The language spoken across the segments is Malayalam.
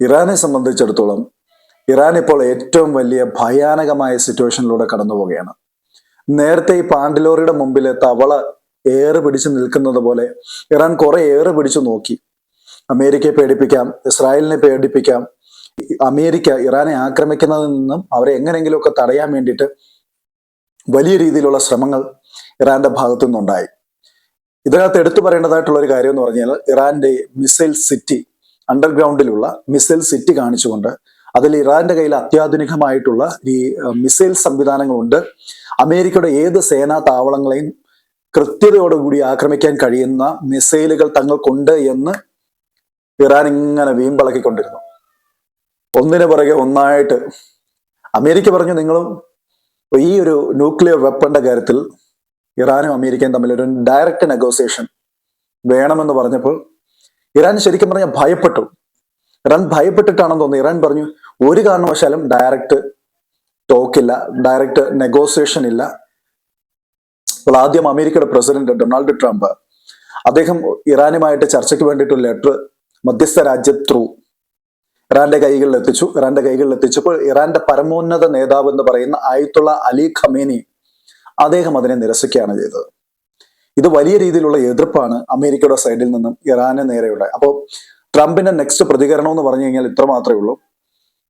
ഇറാനെ സംബന്ധിച്ചിടത്തോളം ഇറാൻ ഇപ്പോൾ ഏറ്റവും വലിയ ഭയാനകമായ സിറ്റുവേഷനിലൂടെ കടന്നു പോവുകയാണ്. നേരത്തെ ഈ പാണ്ടിലോറിയുടെ മുമ്പിൽ തവള ഏറ് പിടിച്ചു നിൽക്കുന്നത് പോലെ ഇറാൻ കുറെ ഏറ് പിടിച്ചു നോക്കി. അമേരിക്കയെ പേടിപ്പിക്കാം ഇസ്രായേലിനെ പേടിപ്പിക്കാം അമേരിക്ക ഇറാനെ ആക്രമിക്കുന്നതിൽ നിന്നും അവരെ എങ്ങനെയെങ്കിലുമൊക്കെ തടയാൻ വേണ്ടിയിട്ട് വലിയ രീതിയിലുള്ള ശ്രമങ്ങൾ ഇറാന്റെ ഭാഗത്തു നിന്നുണ്ടായി. ഇതിനകത്ത് എടുത്തു പറയേണ്ടതായിട്ടുള്ള ഒരു കാര്യം എന്ന് പറഞ്ഞാൽ ഇറാന്റെ മിസൈൽ സിറ്റി അണ്ടർഗ്രൗണ്ടിലുള്ള മിസൈൽ സിറ്റി കാണിച്ചുകൊണ്ട് അതിൽ ഇറാന്റെ കയ്യിൽ അത്യാധുനികമായിട്ടുള്ള ഈ മിസൈൽ സംവിധാനങ്ങളുണ്ട്. അമേരിക്കയുടെ ഏത് സേനാ താവളങ്ങളെയും കൃത്യതയോടുകൂടി ആക്രമിക്കാൻ കഴിയുന്ന മിസൈലുകൾ തങ്ങൾക്കുണ്ട് എന്ന് ഇറാൻ ഇങ്ങനെ വീമ്പിളക്കിക്കൊണ്ടിരുന്നു. ഒന്നിനു പുറകെ ഒന്നായിട്ട് അമേരിക്ക പറഞ്ഞു നിങ്ങളും ഈ ഒരു ന്യൂക്ലിയർ വെപ്പന്റെ കാര്യത്തിൽ ഇറാനും അമേരിക്കയും തമ്മിൽ ഒരു ഡയറക്റ്റ് നെഗോസിയേഷൻ വേണമെന്ന് പറഞ്ഞപ്പോൾ ഇറാൻ ശരിക്കും പറഞ്ഞാൽ ഭയപ്പെട്ടു. ഇറാൻ ഭയപ്പെട്ടിട്ടാണെന്ന് തോന്നുന്നു. ഇറാൻ പറഞ്ഞു ഒരു കാരണവശാലും ഡയറക്റ്റ് ടോക്കില്ല ഡയറക്റ്റ് നെഗോസിയേഷൻ ഇല്ല. അപ്പോൾ ആദ്യം അമേരിക്കയുടെ പ്രസിഡന്റ് ഡൊണാൾഡ് ട്രംപ് അദ്ദേഹം ഇറാനുമായിട്ട് ചർച്ചയ്ക്ക് വേണ്ടിയിട്ട് ലെറ്റർ മധ്യസ്ഥ രാജ്യ ത്രൂ ഇറാന്റെ കൈകളിൽ എത്തിച്ചു. ഇറാന്റെ കൈകളിൽ എത്തിച്ചപ്പോൾ ഇറാന്റെ പരമോന്നത നേതാവ് എന്ന് പറയുന്ന ആയത്തുള്ള അലി ഖമേനി അദ്ദേഹം അതിനെ നിരസിക്കുകയാണ് ചെയ്തത്. ഇത് വലിയ രീതിയിലുള്ള എതിർപ്പാണ് അമേരിക്കയുടെ സൈഡിൽ നിന്നും ഇറാന് നേരെയുള്ള. അപ്പോൾ ട്രംപിന്റെ നെക്സ്റ്റ് പ്രതികരണം എന്ന് പറഞ്ഞു കഴിഞ്ഞാൽ ഇത്ര മാത്രമേ ഉള്ളൂ.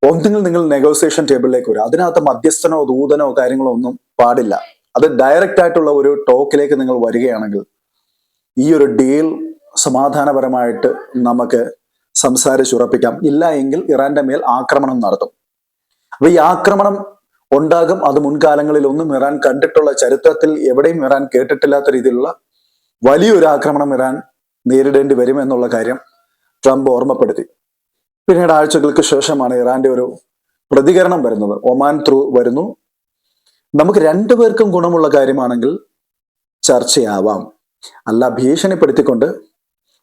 ഒന്നുകിൽ നിങ്ങൾ നെഗോസിയേഷൻ ടേബിളിലേക്ക് വരും അതിനകത്ത് മധ്യസ്ഥനോ ദൂതനോ കാര്യങ്ങളോ ഒന്നും പാടില്ല. അത് ഡയറക്റ്റ് ആയിട്ടുള്ള ഒരു ടോക്കിലേക്ക് നിങ്ങൾ വരികയാണെങ്കിൽ ഈ ഒരു ഡീൽ സമാധാനപരമായിട്ട് നമുക്ക് സംസാരിച്ചുറപ്പിക്കാം ഇല്ല എങ്കിൽ ഇറാന്റെ മേൽ ആക്രമണം നടത്തും. അപ്പൊ ഈ ആക്രമണം ഉണ്ടാകും. അത് മുൻകാലങ്ങളിൽ ഒന്നും ഇറാൻ കണ്ടിട്ടുള്ള ചരിത്രത്തിൽ എവിടെയും ഇറാൻ കേട്ടിട്ടില്ലാത്ത രീതിയിലുള്ള വലിയൊരു ആക്രമണം ഇറാൻ നേരിടേണ്ടി വരും എന്നുള്ള കാര്യം ട്രംപ് ഓർമ്മപ്പെടുത്തി. പിന്നീട് ആഴ്ചകൾക്ക് ശേഷമാണ് ഇറാന്റെ ഒരു പ്രതികരണം വരുന്നത്. ഒമാൻ ത്രൂ വരുന്നു. നമുക്ക് രണ്ടുപേർക്കും ഗുണമുള്ള കാര്യമാണെങ്കിൽ ചർച്ചയാവാം. അല്ല ഭീഷണിപ്പെടുത്തിക്കൊണ്ട്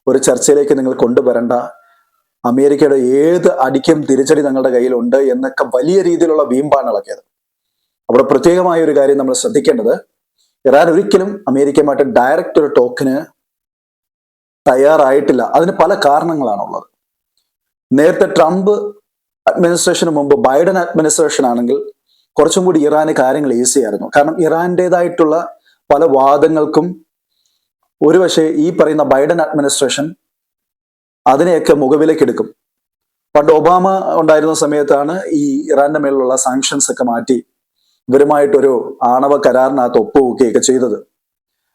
ഒരു ചർച്ചയിലേക്ക് നിങ്ങൾ കൊണ്ടുവരണ്ട. അമേരിക്കയുടെ ഏത് അടിക്കും തിരിച്ചടി തങ്ങളുടെ കയ്യിലുണ്ട് എന്നൊക്കെ വലിയ രീതിയിലുള്ള വീമ്പാണ് ഇളക്കിയത്. അവിടെ പ്രത്യേകമായ ഒരു കാര്യം നമ്മൾ ശ്രദ്ധിക്കേണ്ടത്. ഇറാൻ ഒരിക്കലും അമേരിക്കയുമായിട്ട് ഡയറക്റ്റ് ഒരു ടോക്കിന് തയ്യാറായിട്ടില്ല. അതിന് പല കാരണങ്ങളാണുള്ളത്. നേരത്തെ ട്രംപ് അഡ്മിനിസ്ട്രേഷന് മുമ്പ് ബൈഡൻ അഡ്മിനിസ്ട്രേഷൻ ആണെങ്കിൽ കുറച്ചും കൂടി ഇറാന് കാര്യങ്ങൾ ഈസി ആയിരുന്നു. കാരണം ഇറാന്റേതായിട്ടുള്ള പല വാദങ്ങൾക്കും ഒരുപക്ഷെ ഈ പറയുന്ന ബൈഡൻ അഡ്മിനിസ്ട്രേഷൻ അതിനെയൊക്കെ മുഖവിലേക്ക് എടുക്കും പണ്ട് ഒബാമ ഉണ്ടായിരുന്ന സമയത്താണ് ഈ ഇറാന്റെ മേലുള്ള സാങ്ഷൻസ് ഒക്കെ മാറ്റി ഇവരുമായിട്ടൊരു ആണവ കരാറിനകത്ത് ഒപ്പുവെക്കുകയൊക്കെ ചെയ്തത്.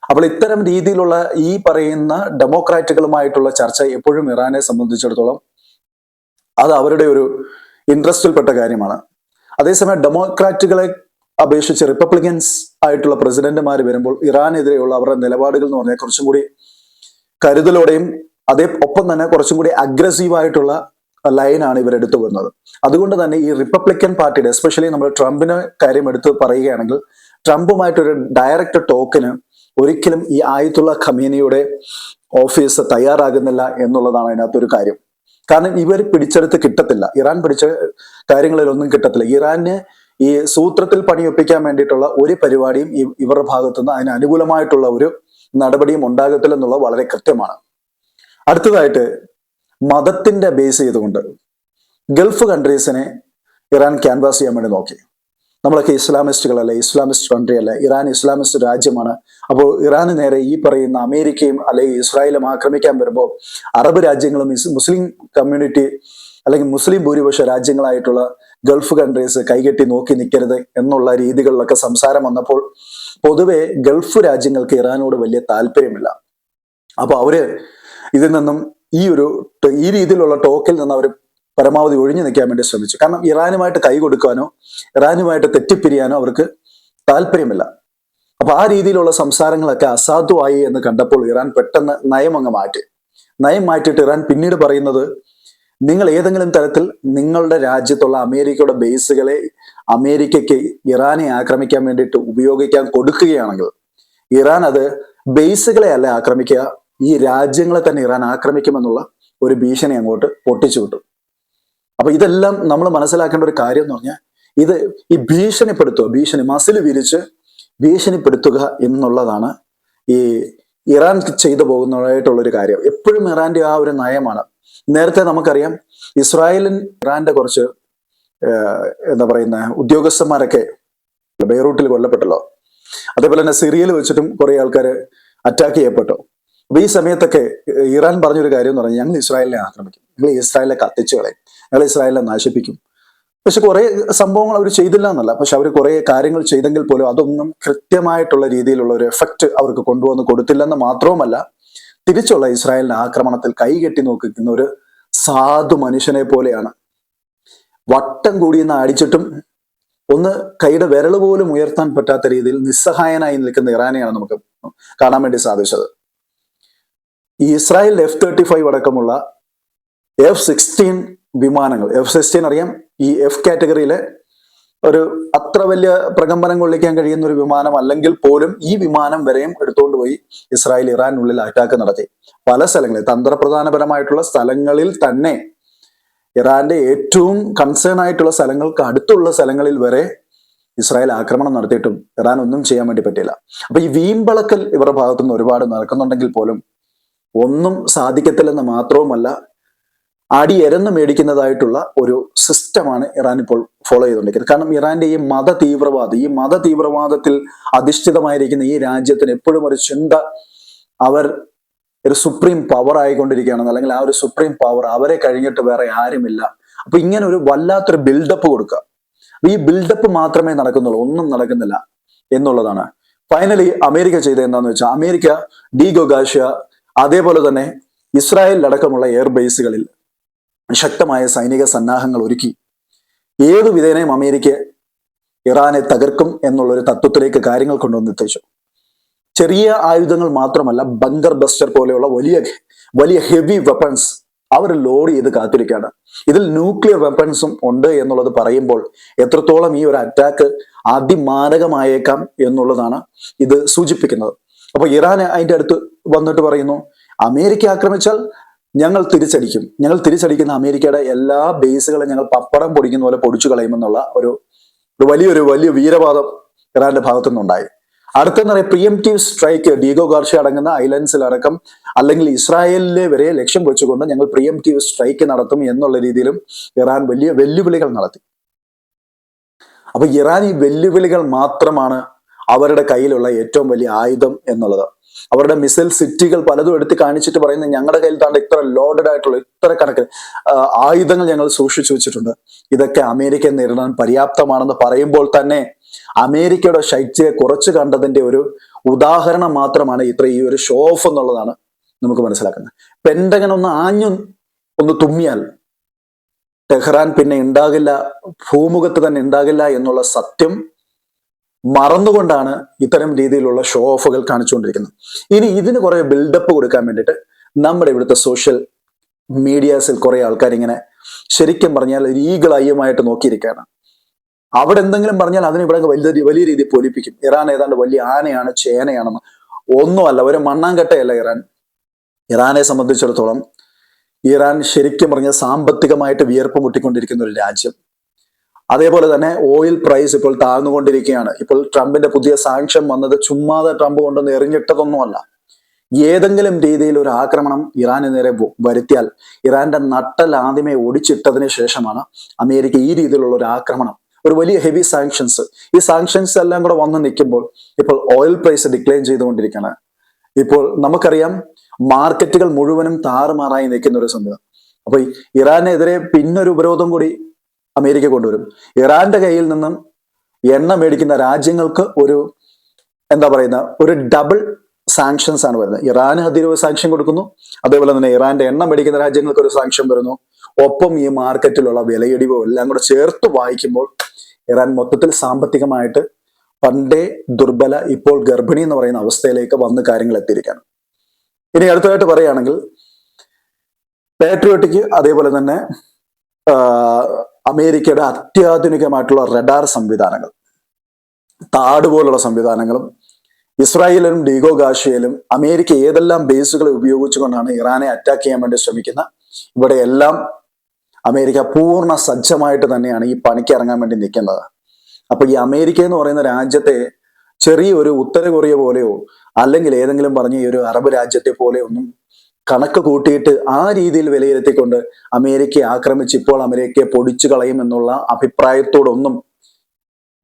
അപ്പോൾ ഇത്തരം രീതിയിലുള്ള ഈ പറയുന്ന ഡെമോക്രാറ്റുകളുമായിട്ടുള്ള ചർച്ച എപ്പോഴും ഇറാനെ സംബന്ധിച്ചിടത്തോളം അത് അവരുടെ ഒരു ഇൻട്രസ്റ്റിൽപ്പെട്ട കാര്യമാണ്. അതേസമയം ഡെമോക്രാറ്റുകളെ അപേക്ഷിച്ച് റിപ്പബ്ലിക്കൻസ് ആയിട്ടുള്ള പ്രസിഡന്റുമാർ വരുമ്പോൾ ഇറാനെതിരെയുള്ള അവരുടെ നിലപാടുകൾ എന്ന് പറഞ്ഞാൽ കുറച്ചും കൂടി കരുതലോടെയും അതേ ഒപ്പം തന്നെ കുറച്ചും കൂടി അഗ്രസീവ് ആയിട്ടുള്ള ലൈനാണ് ഇവരെടുത്തു വരുന്നത്. അതുകൊണ്ട് തന്നെ ഈ റിപ്പബ്ലിക്കൻ പാർട്ടിയുടെ എസ്പെഷ്യലി നമ്മൾ ട്രംപിന് കാര്യം എടുത്ത് പറയുകയാണെങ്കിൽ ട്രംപുമായിട്ടൊരു ഡയറക്റ്റ് ടോക്കിന് ഒരിക്കലും ഈ ആയത്തുള്ള ഖമീനിയുടെ ഓഫീസ് തയ്യാറാകുന്നില്ല എന്നുള്ളതാണ് അതിനകത്തൊരു കാര്യം. കാരണം ഇവർ പിടിച്ചെടുത്ത് കിട്ടത്തില്ല. ഇറാൻ പിടിച്ച കാര്യങ്ങളിലൊന്നും കിട്ടത്തില്ല. ഇറാന് ഈ സൂത്രത്തിൽ പണിയൊപ്പിക്കാൻ വേണ്ടിയിട്ടുള്ള ഒരു പരിപാടിയും ഇവരുടെ ഭാഗത്തുനിന്ന് അതിന് അനുകൂലമായിട്ടുള്ള ഒരു നടപടിയും ഉണ്ടാകത്തില്ല എന്നുള്ളത് വളരെ കൃത്യമാണ്. അടുത്തതായിട്ട് മതത്തിന്റെ ബേസ് ചെയ്തുകൊണ്ട് ഗൾഫ് കൺട്രീസിനെ ഇറാൻ ക്യാൻവാസ് ചെയ്യാൻ വേണ്ടി നോക്കി. നമ്മളൊക്കെ ഇസ്ലാമിസ്റ്റുകളല്ല? ഇസ്ലാമിസ്റ്റ് കൺട്രി അല്ല? ഇറാൻ ഇസ്ലാമിസ്റ്റ് രാജ്യമാണ്. അപ്പോൾ ഇറാന് നേരെ ഈ പറയുന്ന അമേരിക്കയും അല്ലെങ്കിൽ ഇസ്രായേലും ആക്രമിക്കാൻ വരുമ്പോൾ അറബ് രാജ്യങ്ങളും മുസ്ലിം കമ്മ്യൂണിറ്റി അല്ലെങ്കിൽ മുസ്ലിം ഭൂരിപക്ഷ രാജ്യങ്ങളായിട്ടുള്ള ഗൾഫ് കൺട്രീസ് കൈകെട്ടി നോക്കി നിൽക്കരുത് എന്നുള്ള രീതികളിലൊക്കെ സംസാരം വന്നപ്പോൾ പൊതുവെ ഗൾഫ് രാജ്യങ്ങൾക്ക് ഇറാനോട് വലിയ താല്പര്യമില്ല. അപ്പോൾ അവർ ഇതിൽ നിന്നും ഈ ഒരു ഈ രീതിയിലുള്ള ടോക്കിൽ നിന്ന് അവർ പരമാവധി ഒഴിഞ്ഞു നിൽക്കാൻ വേണ്ടി ശ്രമിച്ചു. കാരണം ഇറാനുമായിട്ട് കൈ കൊടുക്കാനോ ഇറാനുമായിട്ട് തെറ്റിപ്പിരിയാനോ അവർക്ക് താല്പര്യമില്ല. അപ്പൊ ആ രീതിയിലുള്ള സംസാരങ്ങളൊക്കെ അസാധുവായി എന്ന് കണ്ടപ്പോൾ ഇറാൻ പെട്ടെന്ന് നയം അങ്ങ് മാറ്റി. നയം മാറ്റിയിട്ട് ഇറാൻ പിന്നീട് പറയുന്നത് നിങ്ങൾ ഏതെങ്കിലും തരത്തിൽ നിങ്ങളുടെ രാജ്യത്തുള്ള അമേരിക്കയുടെ ബേസുകളെ അമേരിക്കയ്ക്ക് ഇറാനെ ആക്രമിക്കാൻ വേണ്ടിയിട്ട് ഉപയോഗിക്കാൻ കൊടുക്കുകയാണെങ്കിൽ ഇറാൻ അത് ബേസുകളെ അല്ല ആക്രമിക്കുക ഈ രാജ്യങ്ങളെ തന്നെ ഇറാൻ ആക്രമിക്കുമെന്നുള്ള ഒരു ഭീഷണി അങ്ങോട്ട് പൊട്ടിച്ചു വിട്ടു. അപ്പൊ ഇതെല്ലാം നമ്മൾ മനസ്സിലാക്കേണ്ട ഒരു കാര്യം എന്ന് പറഞ്ഞാൽ ഇത് ഈ ഭീഷണിപ്പെടുത്തുക ഭീഷണി മസിൽ വിരിച്ച് ഭീഷണിപ്പെടുത്തുക എന്നുള്ളതാണ് ഈ ഇറാൻ ചെയ്തു പോകുന്നതായിട്ടുള്ള ഒരു കാര്യം. എപ്പോഴും ഇറാന്റെ ആ ഒരു നയമാണ്. നേരത്തെ നമുക്കറിയാം ഇസ്രായേലിൻ ഇറാന്റെ കുറച്ച് എന്താ പറയുന്ന ഉദ്യോഗസ്ഥന്മാരൊക്കെ ബെയ്റൂട്ടിൽ കൊല്ലപ്പെട്ടല്ലോ. അതേപോലെ തന്നെ സിറിയയിൽ വെച്ചിട്ടും കുറെ ആൾക്കാർ അറ്റാക്ക് ചെയ്യപ്പെട്ടു. അപ്പൊ ഈ സമയത്തൊക്കെ ഇറാൻ പറഞ്ഞൊരു കാര്യം എന്ന് പറഞ്ഞാൽ ഞങ്ങൾ ഇസ്രായേലിനെ ആക്രമിക്കും. ഞങ്ങൾ ഇസ്രായേലിനെ കത്തിച്ചു കളയും. ഞങ്ങൾ ഇസ്രായേലിനെ നശിപ്പിക്കും. പക്ഷെ കുറെ സംഭവങ്ങൾ അവർ ചെയ്തില്ല എന്നല്ല. പക്ഷെ അവർ കുറെ കാര്യങ്ങൾ ചെയ്തെങ്കിൽ പോലും അതൊന്നും കൃത്യമായിട്ടുള്ള രീതിയിലുള്ള ഒരു എഫക്റ്റ് അവർക്ക് കൊണ്ടുവന്ന് കൊടുത്തില്ലെന്ന് മാത്രവുമല്ല തിരിച്ചുള്ള ഇസ്രായേലിന്റെ ആക്രമണത്തിൽ കൈകെട്ടി നോക്കുന്ന ഒരു സാധു മനുഷ്യനെ പോലെയാണ്. വട്ടം കൂടിയെന്ന് അടിച്ചിട്ടും ഒന്ന് കൈയുടെ വിരൽ പോലും ഉയർത്താൻ പറ്റാത്ത രീതിയിൽ നിസ്സഹായനായി നിൽക്കുന്ന ഇറാനെയാണ് നമുക്ക് കാണാൻ വേണ്ടി സാധിച്ചത്. ഈ ഇസ്രായേൽ എഫ് തേർട്ടി ഫൈവ് അടക്കമുള്ള എഫ് സിക്സ്റ്റീൻ വിമാനങ്ങൾ എഫ് സിക്സ്റ്റീൻ അറിയാം ഈ എഫ് കാറ്റഗറിയിലെ ഒരു അത്ര വലിയ പ്രകമ്പനം കൊള്ളിക്കാൻ കഴിയുന്ന ഒരു വിമാനം അല്ലെങ്കിൽ പോലും ഈ വിമാനം വരെയും എടുത്തുകൊണ്ട് പോയി ഇസ്രായേൽ ഇറാനുള്ളിൽ അറ്റാക്ക് നടത്തി. പല സ്ഥലങ്ങളിൽ തന്ത്രപ്രധാനപരമായിട്ടുള്ള സ്ഥലങ്ങളിൽ തന്നെ ഇറാന്റെ ഏറ്റവും കൺസേൺ ആയിട്ടുള്ള സ്ഥലങ്ങൾക്ക് അടുത്തുള്ള സ്ഥലങ്ങളിൽ വരെ ഇസ്രായേൽ ആക്രമണം നടത്തിയിട്ടും ഇറാൻ ഒന്നും ചെയ്യാൻ വേണ്ടി പറ്റില്ല അപ്പൊ ഈ വീമ്പളക്കൽ ഇവരുടെ ഭാഗത്തുനിന്ന് ഒരുപാട് നടക്കുന്നുണ്ടെങ്കിൽ പോലും ഒന്നും സാധിക്കത്തില്ലെന്ന് മാത്രവുമല്ല അടി എരന്ന് മേടിക്കുന്നതായിട്ടുള്ള ഒരു സിസ്റ്റമാണ് ഇറാൻ ഇപ്പോൾ ഫോളോ ചെയ്തുകൊണ്ടിരിക്കുന്നത്. കാരണം ഇറാന്റെ ഈ മത തീവ്രവാദം ഈ മത തീവ്രവാദത്തിൽ അധിഷ്ഠിതമായിരിക്കുന്ന ഈ രാജ്യത്തിന് എപ്പോഴും ഒരു ചിന്ത അവർ ഒരു സുപ്രീം പവർ ആയിക്കൊണ്ടിരിക്കുകയാണെന്ന് അല്ലെങ്കിൽ ആ ഒരു സുപ്രീം പവർ അവരെ കഴിഞ്ഞിട്ട് വേറെ ആരുമില്ല. അപ്പൊ ഇങ്ങനെ ഒരു വല്ലാത്തൊരു ബിൽഡപ്പ് കൊടുക്കുക. ഈ ബിൽഡപ്പ് മാത്രമേ നടക്കുന്നുള്ളൂ ഒന്നും നടക്കുന്നില്ല എന്നുള്ളതാണ്. ഫൈനലി അമേരിക്ക ചെയ്തത് എന്താന്ന് വെച്ചാൽ അമേരിക്ക ഡി ഗൊഗാഷ്യ അതേപോലെ തന്നെ ഇസ്രായേലിലടക്കമുള്ള എയർ ബേസുകളിൽ ശക്തമായ സൈനിക സന്നാഹങ്ങൾ ഒരുക്കി. ഏതു വിധേനയും അമേരിക്ക ഇറാനെ തകർക്കും എന്നുള്ള ഒരു തത്വത്തിലേക്ക് കാര്യങ്ങൾ കൊണ്ടുവന്നെത്തിച്ചു ചെറിയ ആയുധങ്ങൾ മാത്രമല്ല ബങ്കർ ബസ്റ്റർ പോലെയുള്ള വലിയ വലിയ ഹെവി വെപ്പൺസ് അവർ ലോഡ് ചെയ്ത് കാത്തിരിക്കുകയാണ്. ഇതിൽ ന്യൂക്ലിയർ വെപ്പൺസും ഉണ്ട് എന്നുള്ളത് പറയുമ്പോൾ എത്രത്തോളം ഈ ഒരു അറ്റാക്ക് അതിമാരകമായേക്കാം എന്നുള്ളതാണ് ഇത് സൂചിപ്പിക്കുന്നത്. അപ്പൊ ഇറാൻ അതിന്റെ അടുത്ത് വന്നിട്ട് പറയുന്നു അമേരിക്ക ആക്രമിച്ചാൽ ഞങ്ങൾ തിരിച്ചടിക്കും. ഞങ്ങൾ തിരിച്ചടിക്കുന്ന അമേരിക്കയുടെ എല്ലാ ബേസുകളും ഞങ്ങൾ പപ്പടം പൊടിക്കുന്ന പോലെ പൊടിച്ചു കളയുമെന്നുള്ള ഒരു വലിയൊരു വലിയ വീരവാദം ഇറാന്റെ ഭാഗത്തു നിന്നുണ്ടായി അടുത്തെന്ന് പറയുക പ്രിയംറ്റീവ് സ്ട്രൈക്ക് ഡീഗോ ഗാർഷ്യ അടങ്ങുന്ന ഐലൻഡ്സിലടക്കം അല്ലെങ്കിൽ ഇസ്രായേലിലെ വരെ ലക്ഷ്യം വെച്ചുകൊണ്ട് ഞങ്ങൾ പ്രിയംറ്റീവ് സ്ട്രൈക്ക് നടത്തും എന്നുള്ള രീതിയിലും ഇറാൻ വലിയ വെല്ലുവിളികൾ നടത്തി. അപ്പൊ ഇറാൻ ഈ വെല്ലുവിളികൾ മാത്രമാണ് അവരുടെ കയ്യിലുള്ള ഏറ്റവും വലിയ ആയുധം എന്നുള്ളത്. അവരുടെ മിസൈൽ സിറ്റികൾ പലതും എടുത്ത് കാണിച്ചിട്ട് പറയുന്നത് ഞങ്ങളുടെ കയ്യിൽ താണ്ട് ഇത്ര ലോഡഡ് ആയിട്ടുള്ള ഇത്ര കണക്കിന് ആയുധങ്ങൾ ഞങ്ങൾ സൂക്ഷിച്ചു വെച്ചിട്ടുണ്ട്. ഇതൊക്കെ അമേരിക്ക നേരിടാൻ പര്യാപ്തമാണെന്ന് പറയുമ്പോൾ തന്നെ അമേരിക്കയുടെ ശൈത്യയെ കുറച്ച് കണ്ടതിന്റെ ഒരു ഉദാഹരണം മാത്രമാണ് ഇത്ര ഈ ഒരു ഷോ ഓഫ് എന്നുള്ളതാണ് നമുക്ക് മനസ്സിലാക്കുന്നത്. പെൻഡകൻ ഒന്ന് ആഞ്ഞു ഒന്ന് തുമ്മിയാൽ ടെഹ്റാൻ പിന്നെ ഉണ്ടാകില്ല ഭൂമുഖത്ത് തന്നെ ഉണ്ടാകില്ല എന്നുള്ള സത്യം മറന്നുകൊണ്ടാണ് ഇത്തരം രീതിയിലുള്ള ഷോ ഓഫുകൾ കാണിച്ചുകൊണ്ടിരിക്കുന്നത്. ഇനി ഇതിന് കുറെ ബിൽഡപ്പ് കൊടുക്കാൻ വേണ്ടിയിട്ട് നമ്മുടെ ഇവിടുത്തെ സോഷ്യൽ മീഡിയാസിൽ കുറെ ആൾക്കാർ ഇങ്ങനെ ശരിക്കും പറഞ്ഞാൽ ഒരു ഈഗിൾ അയ്യമായിട്ട് നോക്കിയിരിക്കുകയാണ്. അവിടെ എന്തെങ്കിലും പറഞ്ഞാൽ അതിന് ഇവിടെ വലിയ വലിയ രീതിയിൽ പൊലിപ്പിക്കും. ഇറാൻ ഏതാണ്ട് വലിയ ആനയാണ് ചേനയാണെന്ന്. ഒന്നുമല്ല ഒരു മണ്ണാങ്കട്ടയല്ല ഇറാൻ. ഇറാനെ സംബന്ധിച്ചിടത്തോളം ഇറാൻ ശരിക്കും പറഞ്ഞാൽ സാമ്പത്തികമായിട്ട് വിയർപ്പ് മുട്ടിക്കൊണ്ടിരിക്കുന്ന ഒരു രാജ്യം. അതേപോലെ തന്നെ ഓയിൽ പ്രൈസ് ഇപ്പോൾ താഴ്ന്നുകൊണ്ടിരിക്കുകയാണ്. ഇപ്പോൾ ട്രംപിന്റെ പുതിയ സാങ്ഷൻ വന്നത് ചുമ്മാതെ ട്രംപ് കൊണ്ടൊന്ന് എറിഞ്ഞിട്ടതൊന്നുമല്ല. ഏതെങ്കിലും രീതിയിൽ ഒരു ആക്രമണം ഇറാന് നേരെ വരുത്തിയാൽ ഇറാന്റെ നട്ടൽ ആദ്യമേ ഒടിച്ചിട്ടതിന് ശേഷമാണ് അമേരിക്ക ഈ രീതിയിലുള്ള ഒരു ആക്രമണം. ഒരു വലിയ ഹെവി സാങ്ഷൻസ് ഈ സാങ്ഷൻസ് എല്ലാം കൂടെ വന്ന് നിൽക്കുമ്പോൾ ഇപ്പോൾ ഓയിൽ പ്രൈസ് ഡിക്ലൈൻ ചെയ്തുകൊണ്ടിരിക്കുകയാണ്. ഇപ്പോൾ നമുക്കറിയാം മാർക്കറ്റുകൾ മുഴുവനും താറുമാറായി നിൽക്കുന്ന ഒരു സംഭവം അപ്പൊ ഇറാനെതിരെ പിന്നൊരു ഉപരോധം കൂടി അമേരിക്ക കൊണ്ടുവരും. ഇറാന്റെ കയ്യിൽ നിന്നും എണ്ണ മേടിക്കുന്ന രാജ്യങ്ങൾക്ക് ഒരു എന്താ പറയുന്ന ഒരു ഡബിൾ സാങ്ഷൻസ് ആണ് വരുന്നത്. ഇറാന് അതിരൂപ സാങ്ഷൻ കൊടുക്കുന്നു. അതേപോലെ തന്നെ ഇറാന്റെ എണ്ണ മേടിക്കുന്ന രാജ്യങ്ങൾക്ക് ഒരു സാങ്ഷൻ വരുന്നു. ഒപ്പം ഈ മാർക്കറ്റിലുള്ള വിലയിടിവോ എല്ലാം കൂടെ ചേർത്ത് വായിക്കുമ്പോൾ ഇറാൻ മൊത്തത്തിൽ സാമ്പത്തികമായിട്ട് പണ്ടേ ദുർബല ഇപ്പോൾ ഗർഭിണി എന്ന് പറയുന്ന അവസ്ഥയിലേക്ക് വന്ന് കാര്യങ്ങൾ എത്തിയിരിക്കുകയാണ്. ഇനി അടുത്തതായിട്ട് പറയുകയാണെങ്കിൽ പാട്രിയോട്ടിക്ക് അതേപോലെ തന്നെ അമേരിക്കയുടെ അത്യാധുനികമായിട്ടുള്ള റഡാർ സംവിധാനങ്ങൾ താട് പോലുള്ള സംവിധാനങ്ങളും ഇസ്രായേലിലും ഡീഗോ ഗാഷയിലും അമേരിക്ക ഏതെല്ലാം ബേസുകളെ ഉപയോഗിച്ചുകൊണ്ടാണ് ഇറാനെ അറ്റാക്ക് ചെയ്യാൻ വേണ്ടി ശ്രമിക്കുന്ന ഇവിടെ എല്ലാം അമേരിക്ക പൂർണ സജ്ജമായിട്ട് തന്നെയാണ് ഈ പണിക്ക് ഇറങ്ങാൻ വേണ്ടി നിൽക്കുന്നത്. അപ്പൊ ഈ അമേരിക്ക എന്ന് പറയുന്ന രാജ്യത്തെ ചെറിയൊരു ഉത്തര കൊറിയ പോലെയോ അല്ലെങ്കിൽ ഏതെങ്കിലും പറഞ്ഞ ഈ ഒരു അറബ് രാജ്യത്തെ പോലെ ഒന്നും കണക്ക് കൂട്ടിയിട്ട് ആ രീതിയിൽ വിലയിരുത്തിക്കൊണ്ട് അമേരിക്കയെ ആക്രമിച്ച് ഇപ്പോൾ അമേരിക്കയെ പൊടിച്ചു കളയും എന്നുള്ള അഭിപ്രായത്തോടൊന്നും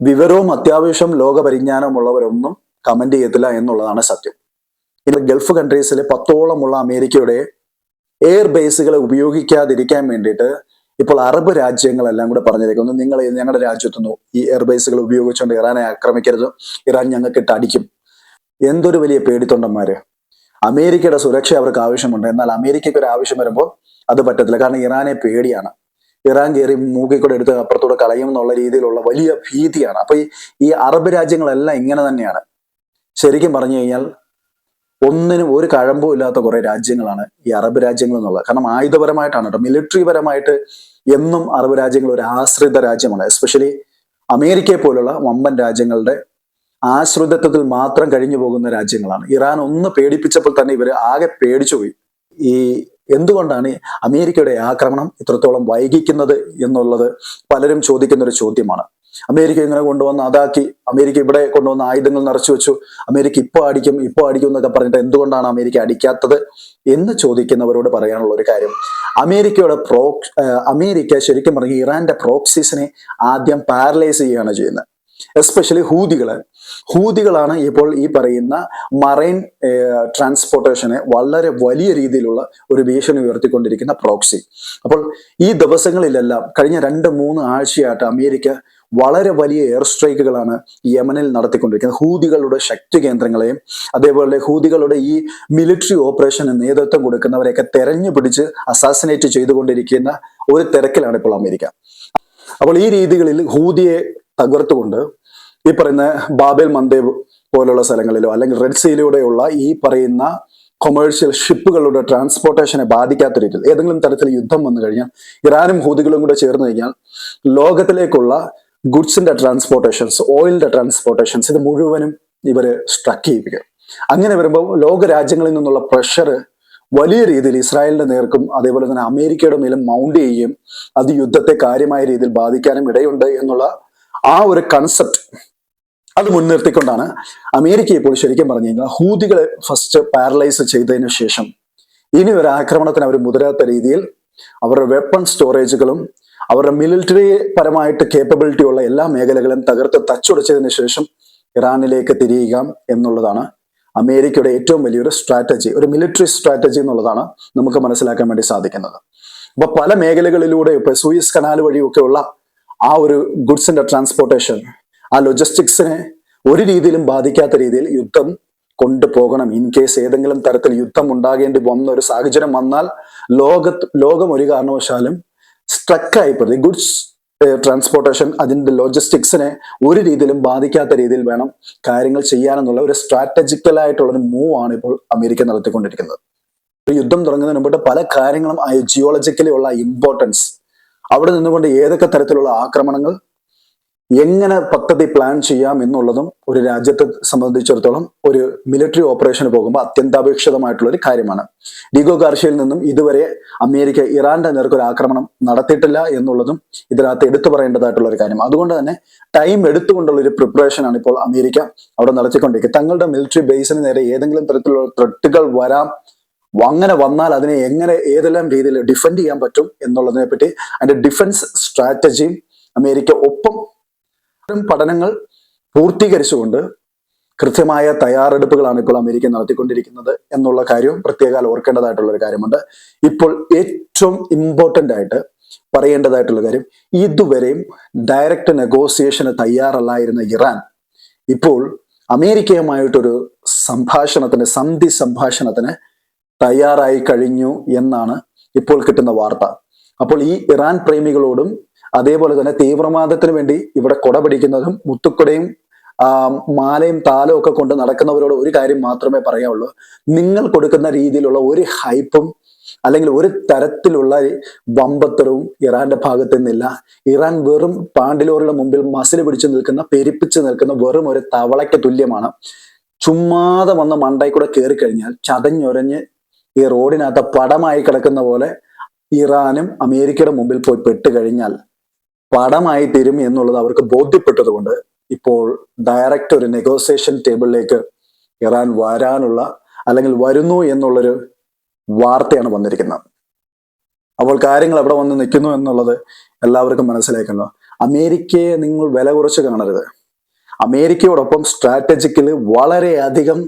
വിവരവും അത്യാവശ്യം ലോകപരിജ്ഞാനമുള്ളവരൊന്നും കമന്റ് ചെയ്യത്തില്ല എന്നുള്ളതാണ് സത്യം. ഇനി ഗൾഫ് കൺട്രീസിലെ പത്തോളമുള്ള അമേരിക്കയുടെ എയർ ബേസുകളെ ഉപയോഗിക്കാതിരിക്കാൻ വേണ്ടിയിട്ട് ഇപ്പോൾ അറബ് രാജ്യങ്ങളെല്ലാം കൂടെ പറഞ്ഞിരിക്കുന്നു. നിങ്ങൾ ഞങ്ങളുടെ രാജ്യത്തുനിന്നു ഈ എയർ ബേസുകൾ ഉപയോഗിച്ചുകൊണ്ട് ഇറാനെ ആക്രമിക്കരുത്. ഇറാൻ ഞങ്ങൾക്ക് ഇട്ട് അടിക്കും. എന്തൊരു വലിയ പേടിത്തൊണ്ടന്മാര്. അമേരിക്കയുടെ സുരക്ഷ അവർക്ക് ആവശ്യമുണ്ട്. എന്നാൽ അമേരിക്കയ്ക്ക് ഒരു ആവശ്യം വരുമ്പോൾ അത് പറ്റത്തില്ല. കാരണം ഇറാനെ പേടിയാണ്. ഇറാൻ കയറി മൂക്കിൽ കൂടെ എടുത്ത് അപ്പുറത്തൂടെ കളയും എന്നുള്ള രീതിയിലുള്ള വലിയ ഭീതിയാണ്. അപ്പൊ ഈ അറബ് രാജ്യങ്ങളെല്ലാം ഇങ്ങനെ തന്നെയാണ്. ശരിക്കും പറഞ്ഞു കഴിഞ്ഞാൽ ഒന്നിനും ഒരു കഴമ്പും ഇല്ലാത്ത കുറെ രാജ്യങ്ങളാണ് ഈ അറബ് രാജ്യങ്ങൾ എന്നുള്ളത്. കാരണം ആയുധപരമായിട്ടാണ് കേട്ടോ. മിലിറ്ററി പരമായിട്ട് എന്നും അറബ് രാജ്യങ്ങൾ ഒരു ആശ്രിത രാജ്യമാണ്. എസ്പെഷ്യലി അമേരിക്കയെ പോലുള്ള വമ്പൻ രാജ്യങ്ങളുടെ ആശ്രിതത്വത്തിൽ മാത്രം കഴിഞ്ഞു പോകുന്ന രാജ്യങ്ങളാണ്. ഇറാൻ ഒന്ന് പേടിപ്പിച്ചപ്പോൾ തന്നെ ഇവർ ആകെ പേടിച്ചുപോയി ഈ എന്തുകൊണ്ടാണ് അമേരിക്കയുടെ ആക്രമണം ഇത്രത്തോളം വൈകിക്കുന്നത് എന്നുള്ളത് പലരും ചോദിക്കുന്ന ഒരു ചോദ്യമാണ്. അമേരിക്ക ഇങ്ങനെ കൊണ്ടുവന്ന് അതാക്കി അമേരിക്ക ഇവിടെ കൊണ്ടുവന്ന് ആയുധങ്ങൾ നിറച്ചു വെച്ചു അമേരിക്ക ഇപ്പോൾ അടിക്കും ഇപ്പോൾ അടിക്കും എന്നൊക്കെ പറഞ്ഞിട്ട് എന്തുകൊണ്ടാണ് അമേരിക്ക അടിക്കാത്തത് എന്ന് ചോദിക്കുന്നവരോട് പറയാനുള്ള ഒരു കാര്യം. അമേരിക്കയുടെ പ്രോ അമേരിക്ക ശരിക്കും പറഞ്ഞാൽ ഇറാന്റെ പ്രോക്സീസിനെ ആദ്യം പാരലൈസ് ചെയ്യുകയാണ് ചെയ്യുന്നത്. എസ്പെഷ്യലി ഹൂതികൾ. ഹൂതികളാണ് ഇപ്പോൾ ഈ പറയുന്ന മറൈൻ ട്രാൻസ്പോർട്ടേഷനെ വളരെ വലിയ രീതിയിലുള്ള ഒരു ഭീഷണി ഉയർത്തിക്കൊണ്ടിരിക്കുന്ന പ്രോക്സി. അപ്പോൾ ഈ ദിവസങ്ങളിലെല്ലാം കഴിഞ്ഞ രണ്ട് മൂന്ന് ആഴ്ചയായിട്ട് അമേരിക്ക വളരെ വലിയ എയർ സ്ട്രൈക്കുകളാണ് യമനിൽ നടത്തിക്കൊണ്ടിരിക്കുന്നത്. ഹൂതികളുടെ ശക്തി കേന്ദ്രങ്ങളെയും അതേപോലെ ഹൂതികളുടെ ഈ മിലിറ്ററി ഓപ്പറേഷന് നേതൃത്വം കൊടുക്കുന്നവരെയൊക്കെ തെരഞ്ഞു പിടിച്ച് അസാസിനേറ്റ് ചെയ്തുകൊണ്ടിരിക്കുന്ന ഒരു തിരക്കിലാണ് ഇപ്പോൾ അമേരിക്ക. അപ്പോൾ ഈ രീതികളിൽ ഹൂതിയെ തകർത്തുകൊണ്ട് ഈ പറയുന്ന ബാബേൽ മന്ദേവ് പോലുള്ള സ്ഥലങ്ങളിലോ അല്ലെങ്കിൽ റെഡ് സീലൂടെയുള്ള ഈ പറയുന്ന കൊമേഴ്ഷ്യൽ ഷിപ്പുകളുടെ ട്രാൻസ്പോർട്ടേഷനെ ബാധിക്കാത്ത രീതിയിൽ ഏതെങ്കിലും തരത്തിൽ യുദ്ധം വന്നു കഴിഞ്ഞാൽ ഇറാനും ഹൂതികളും കൂടെ ചേർന്ന് കഴിഞ്ഞാൽ ലോകത്തിലേക്കുള്ള ഗുഡ്സിന്റെ ട്രാൻസ്പോർട്ടേഷൻസ് ഓയിലിന്റെ ട്രാൻസ്പോർട്ടേഷൻസ് ഇത് മുഴുവനും ഇവർ സ്ട്രക്ക് ചെയ്യിപ്പിക്കും. അങ്ങനെ വരുമ്പോൾ ലോക രാജ്യങ്ങളിൽ നിന്നുള്ള പ്രഷർ വലിയ രീതിയിൽ ഇസ്രായേലിന്റെ നേർക്കും അതേപോലെ തന്നെ അമേരിക്കയുടെ മേലും മൗണ്ട് ചെയ്യുകയും അത് യുദ്ധത്തെ കാര്യമായ രീതിയിൽ ബാധിക്കാനും ഇടയുണ്ട് എന്നുള്ള ആ ഒരു കൺസെപ്റ്റ് അത് മുൻനിർത്തിക്കൊണ്ടാണ് അമേരിക്ക ഇപ്പോൾ ശരിക്കും പറഞ്ഞു കഴിഞ്ഞാൽ ഹൂതികളെ ഫസ്റ്റ് പാരലൈസ് ചെയ്തതിന് ശേഷം ഇനി ഒരു ആക്രമണത്തിന് അവർ മുതിരാത്ത രീതിയിൽ അവരുടെ വെപ്പൺ സ്റ്റോറേജുകളും അവരുടെ മിലിറ്ററി പരമായിട്ട് കേപ്പബിലിറ്റി ഉള്ള എല്ലാ മേഖലകളും തകർത്ത് തച്ചുടച്ചതിന് ശേഷം ഇറാനിലേക്ക് തിരിയുക എന്നുള്ളതാണ് അമേരിക്കയുടെ ഏറ്റവും വലിയൊരു സ്ട്രാറ്റജി ഒരു മിലിറ്ററി സ്ട്രാറ്റജി എന്നുള്ളതാണ് നമുക്ക് മനസ്സിലാക്കാൻ വേണ്ടി സാധിക്കുന്നത്. അപ്പൊ പല മേഖലകളിലൂടെ ഇപ്പൊ സൂയിസ് കനാൽ വഴിയൊക്കെയുള്ള ആ ഒരു ഗുഡ്സിന്റെ ട്രാൻസ്പോർട്ടേഷൻ ആ ലൊജിസ്റ്റിക്സിനെ ഒരു രീതിയിലും ബാധിക്കാത്ത രീതിയിൽ യുദ്ധം കൊണ്ടുപോകണം. ഇൻ കേസ് ഏതെങ്കിലും തരത്തിൽ യുദ്ധം ഉണ്ടാകേണ്ടി വന്ന ഒരു സാഹചര്യം വന്നാൽ ലോകത്ത് ലോകം ഒരു കാരണവശാലും സ്ട്രക്കായി പോയി ഗുഡ്സ് ട്രാൻസ്പോർട്ടേഷൻ അതിന്റെ ലോജിസ്റ്റിക്സിനെ ഒരു രീതിയിലും ബാധിക്കാത്ത രീതിയിൽ വേണം കാര്യങ്ങൾ ചെയ്യാനെന്നുള്ള ഒരു ഒരു മൂവ് ആണ് ഇപ്പോൾ അമേരിക്ക നടത്തിക്കൊണ്ടിരിക്കുന്നത്. യുദ്ധം തുടങ്ങുന്നതിന് മുമ്പിട്ട് പല കാര്യങ്ങളും ജിയോളജിക്കലി ഉള്ള ഇമ്പോർട്ടൻസ് അവിടെ നിന്നുകൊണ്ട് ഏതൊക്കെ തരത്തിലുള്ള ആക്രമണങ്ങൾ എങ്ങനെ പദ്ധതി പ്ലാൻ ചെയ്യാം എന്നുള്ളതും ഒരു രാജ്യത്തെ സംബന്ധിച്ചിടത്തോളം ഒരു മിലിറ്ററി ഓപ്പറേഷന് പോകുമ്പോൾ അത്യന്താപേക്ഷിതമായിട്ടുള്ള ഒരു കാര്യമാണ്. ഡിഗോ ഗാർഷ്യയിൽ നിന്നും ഇതുവരെ അമേരിക്ക ഇറാന്റെ നേർക്കൊരു ആക്രമണം നടത്തിയിട്ടില്ല എന്നുള്ളതും ഇതിനകത്ത് എടുത്തു പറയേണ്ടതായിട്ടുള്ള ഒരു കാര്യം. അതുകൊണ്ട് തന്നെ ടൈം എടുത്തുകൊണ്ടുള്ള ഒരു പ്രിപ്പറേഷൻ ആണ് ഇപ്പോൾ അമേരിക്ക അവിടെ നടത്തിക്കൊണ്ടിരിക്കുന്നത്. തങ്ങളുടെ മിലിറ്ററി ബേസിന് നേരെ ഏതെങ്കിലും തരത്തിലുള്ള ത്രെട്ടുകൾ വരാം. അങ്ങനെ വന്നാൽ അതിനെ എങ്ങനെ ഏതെല്ലാം രീതിയിൽ ഡിഫെൻഡ് ചെയ്യാൻ പറ്റും എന്നുള്ളതിനെ പറ്റി അതിന്റെ ഡിഫൻസ് സ്ട്രാറ്റജിയും അമേരിക്ക ഒപ്പം പഠനങ്ങൾ പൂർത്തീകരിച്ചുകൊണ്ട് കൃത്യമായ തയ്യാറെടുപ്പുകളാണ് ഇപ്പോൾ അമേരിക്ക നടത്തിക്കൊണ്ടിരിക്കുന്നത് എന്നുള്ള കാര്യവും പ്രത്യേകം ഓർക്കേണ്ടതായിട്ടുള്ള ഒരു കാര്യമുണ്ട്. ഇപ്പോൾ ഏറ്റവും ഇമ്പോർട്ടന്റ് ആയിട്ട് പറയേണ്ടതായിട്ടുള്ള കാര്യം ഇതുവരെയും ഡയറക്റ്റ് നെഗോസിയേഷന് തയ്യാറല്ലായിരുന്ന ഇറാൻ ഇപ്പോൾ അമേരിക്കയുമായിട്ടൊരു സംഭാഷണത്തിന് സന്ധി സംഭാഷണത്തിന് തയ്യാറായി കഴിഞ്ഞു എന്നാണ് ഇപ്പോൾ കിട്ടുന്ന വാർത്ത. അപ്പോൾ ഈ ഇറാൻ പ്രേമികളോടും അതേപോലെ തന്നെ തീവ്രവാദത്തിന് വേണ്ടി ഇവിടെ കൊട പിടിക്കുന്നതും മുത്തുക്കൊടയും മാലയും താലവും ഒക്കെ കൊണ്ട് നടക്കുന്നവരോട് ഒരു കാര്യം മാത്രമേ പറയാവുള്ളൂ. നിങ്ങൾ കൊടുക്കുന്ന രീതിയിലുള്ള ഒരു ഹൈപ്പും അല്ലെങ്കിൽ ഒരു തരത്തിലുള്ള വമ്പത്തരവും ഇറാന്റെ ഭാഗത്ത് നിന്നില്ല. ഇറാൻ വെറും പാണ്ടിലോറിയുടെ മുമ്പിൽ മസിൽ പിടിച്ചു നിൽക്കുന്ന പെരിപ്പിച്ച് നിൽക്കുന്ന വെറും ഒരു തവളയ്ക്ക് തുല്യമാണ്. ചുമ്മാതെ വന്ന മണ്ടയിൽ കൂടെ കയറി കഴിഞ്ഞാൽ ചതഞ്ഞൊരഞ്ഞ് ഈ റോഡിനകത്ത് പടമായി കിടക്കുന്ന പോലെ ഇറാനും അമേരിക്കയുടെ മുമ്പിൽ പോയി പെട്ട് കഴിഞ്ഞാൽ പടമായി തീരും എന്നുള്ളത് അവർക്ക് ബോധ്യപ്പെട്ടതുകൊണ്ട് ഇപ്പോൾ ഡയറക്റ്റ് ഒരു നെഗോസിയേഷൻ ടേബിളിലേക്ക് ഇറാൻ വരാനുള്ള അല്ലെങ്കിൽ വരുന്നു എന്നുള്ളൊരു വാർത്തയാണ് വന്നിരിക്കുന്നത്. അപ്പോൾ കാര്യങ്ങൾ എവിടെ വന്ന് നിൽക്കുന്നു എന്നുള്ളത് എല്ലാവർക്കും മനസ്സിലാക്കല്ലോ അമേരിക്കയെ നിങ്ങൾ വില കുറച്ച് കാണരുത്. അമേരിക്കയോടൊപ്പം സ്ട്രാറ്റജിക്കലി വളരെയധികം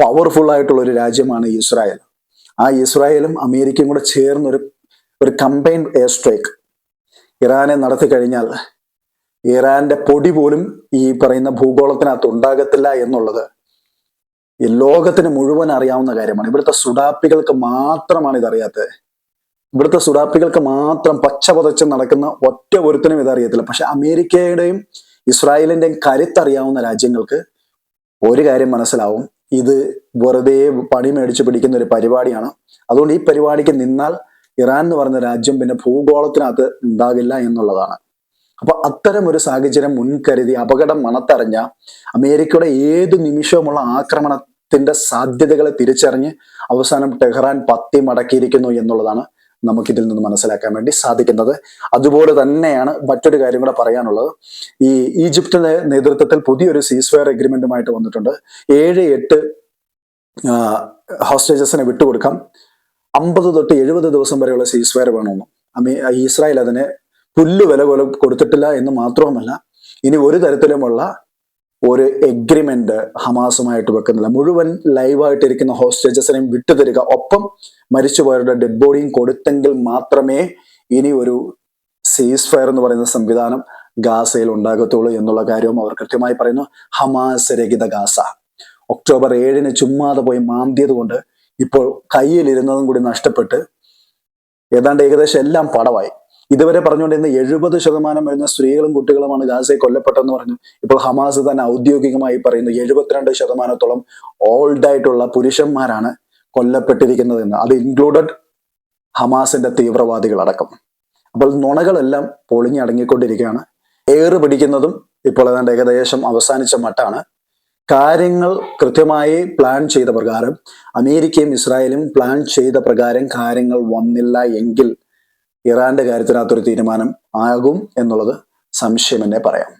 പവർഫുൾ ആയിട്ടുള്ള ഒരു രാജ്യമാണ് ഇസ്രായേൽ. ആ ഇസ്രായേലും അമേരിക്കയും കൂടെ ചേർന്ന് ഒരു കമ്പൈൻഡ് എയർ സ്ട്രൈക്ക് ഇറാനെ നടത്തി കഴിഞ്ഞാൽ ഇറാന്റെ പൊടി പോലും ഈ പറയുന്ന ഭൂഗോളത്തിനകത്ത് ഉണ്ടാകത്തില്ല എന്നുള്ളത് ഈ ലോകത്തിന് മുഴുവൻ അറിയാവുന്ന കാര്യമാണ്. ഇവിടുത്തെ സുഡാപ്പികൾക്ക് മാത്രമാണ് ഇതറിയാത്തത്. ഇവിടുത്തെ സുഡാപ്പികൾക്ക് മാത്രം പച്ച നടക്കുന്ന ഒറ്റ ഒരുത്തിനും ഇതറിയത്തില്ല. പക്ഷെ അമേരിക്കയുടെയും ഇസ്രായേലിന്റെയും കരുത്തറിയാവുന്ന രാജ്യങ്ങൾക്ക് ഒരു കാര്യം മനസ്സിലാവും. ഇത് വെറുതെ പണി മേടിച്ച് പിടിക്കുന്ന ഒരു പരിപാടിയാണ്. അതുകൊണ്ട് ഈ പരിപാടിക്ക് നിന്നാൽ ഇറാൻ എന്ന് പറയുന്ന രാജ്യം പിന്നെ ഭൂഗോളത്തിനകത്ത് ഉണ്ടാകില്ല എന്നുള്ളതാണ്. അപ്പൊ അത്തരം ഒരു സാഹചര്യം മുൻകരുതി അപകടം മണത്തറിഞ്ഞ അമേരിക്കയുടെ ഏത് നിമിഷവുമുള്ള ആക്രമണത്തിന്റെ സാധ്യതകളെ തിരിച്ചറിഞ്ഞ് അവസാനം ടെഹ്റാൻ പത്തി മടക്കിയിരിക്കുന്നു എന്നുള്ളതാണ്. നമുക്കിതിൽ നിന്ന് മനസ്സിലാക്കാൻ വേണ്ടി സാധിക്കുന്നത്. അതുപോലെ തന്നെയാണ് മറ്റൊരു കാര്യം കൂടെ പറയാനുള്ളത്. ഈ ഈജിപ്തിന്റെ നേതൃത്വത്തിൽ പുതിയൊരു സീസ്ഫയർ എഗ്രിമെന്റുമായിട്ട് വന്നിട്ടുണ്ട്. ഏഴ് എട്ട് ഹോസ്റ്റേജസിനെ വിട്ടുകൊടുക്കാം. അമ്പത് തൊട്ട് എഴുപത് ദിവസം വരെയുള്ള സീസ്ഫയർ വേണമെന്നും. ഇസ്രായേൽ അതിന് പുല്ല് വില കൊടുത്തിട്ടില്ല എന്ന് മാത്രവുമല്ല ഇനി ഒരു തരത്തിലുമുള്ള ഒരു എഗ്രിമെന്റ് ഹമാസുമായിട്ട് വെക്കുന്നില്ല. മുഴുവൻ ലൈവായിട്ടിരിക്കുന്ന ഹോസ്റ്റേജസിനെയും വിട്ടുതരിക. ഒപ്പം മരിച്ചുപോയവരുടെ ഡെഡ് ബോഡിയും കൊടുത്തെങ്കിൽ മാത്രമേ ഇനി ഒരു സീസ് ഫയർ എന്ന് പറയുന്ന സംവിധാനം ഗാസയിൽ ഉണ്ടാകത്തുള്ളൂ എന്നുള്ള കാര്യവും അവർ കൃത്യമായി പറയുന്നു. ഹമാസ് രഹിത ഗാസ. ഒക്ടോബർ ഏഴിന് ചുമ്മാതെ പോയി മാന്തിയത് കൊണ്ട് ഇപ്പോൾ കയ്യിലിരുന്നതും കൂടി നഷ്ടപ്പെട്ട് ഏതാണ്ട് ഏകദേശം എല്ലാം പടവായി. ഇതുവരെ പറഞ്ഞുകൊണ്ടിരുന്ന എഴുപത് ശതമാനം വരുന്ന സ്ത്രീകളും കുട്ടികളുമാണ് ഗാസയിൽ കൊല്ലപ്പെട്ടെന്ന് പറഞ്ഞു. ഇപ്പോൾ ഹമാസ് തന്നെ ഔദ്യോഗികമായി പറയുന്നു എഴുപത്തിരണ്ട് ശതമാനത്തോളം ഓൾഡ് ആയിട്ടുള്ള പുരുഷന്മാരാണ് കൊല്ലപ്പെട്ടിരിക്കുന്നത് എന്ന് അത് ഇൻക്ലൂഡഡ് ഹമാസിന്റെ തീവ്രവാദികളടക്കം. അപ്പോൾ നുണകളെല്ലാം പൊളിഞ്ഞടങ്ങിക്കൊണ്ടിരിക്കുകയാണ് ഏറ് പിടിക്കുന്നതും ഇപ്പോൾ ഏതാണ്ട് ഏകദേശം അവസാനിച്ച മട്ടാണ്. കാര്യങ്ങൾ കൃത്യമായി പ്ലാൻ ചെയ്ത പ്രകാരം അമേരിക്കയും ഇസ്രായേലും പ്ലാൻ ചെയ്ത പ്രകാരം കാര്യങ്ങൾ വന്നില്ല എങ്കിൽ ഇറാന്റെ കാര്യത്തിനകത്തൊരു തീരുമാനം ആകും എന്നുള്ളത് സംശയം എന്നെ പറയാം.